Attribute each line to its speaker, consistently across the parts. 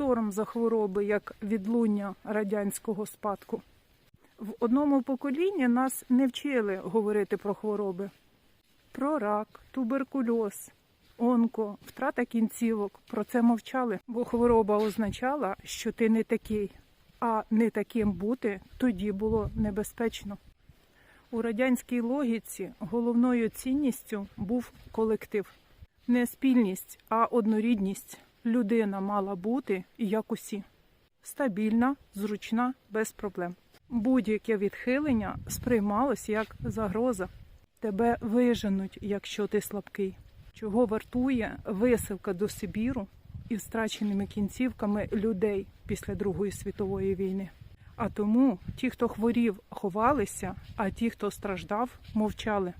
Speaker 1: сором за хвороби, як відлуння радянського спадку. В одному поколінні нас не вчили говорити про хвороби. Про рак, туберкульоз, онко, втрата кінцівок. Про це мовчали, бо хвороба означала, що ти не такий, а не таким бути тоді було небезпечно. У радянській логіці головною цінністю був колектив. Не спільність, а однорідність. Людина мала бути як усі. Стабільна, зручна, без проблем. Будь-яке відхилення сприймалось як загроза. Тебе виженуть, якщо ти слабкий. Чого вартує висилка до Сибіру із страченими кінцівками людей після Другої світової війни? А тому ті, хто хворів, ховалися, а ті, хто страждав, мовчали.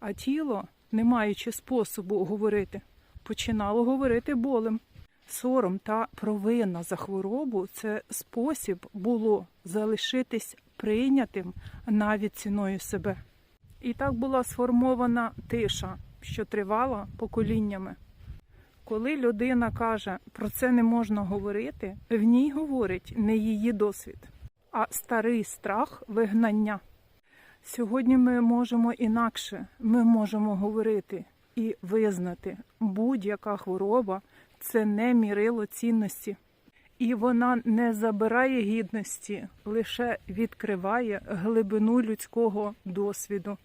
Speaker 1: А тіло, не маючи способу говорити, починало говорити болем. Сором та провина за хворобу це спосіб було залишитись прийнятим навіть ціною себе. І так була сформована тиша, що тривала поколіннями. Коли людина каже, про це не можна говорити, в ній говорить не її досвід, а старий страх вигнання. Сьогодні ми можемо інакше, ми можемо говорити і визнати, будь-яка хвороба це не мірило цінності, і вона не забирає гідності, лише відкриває глибину людського досвіду.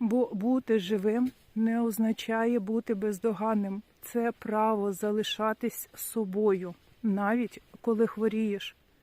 Speaker 1: Бо бути живим не означає бути бездоганним. Це право залишатись собою, навіть коли хворієш.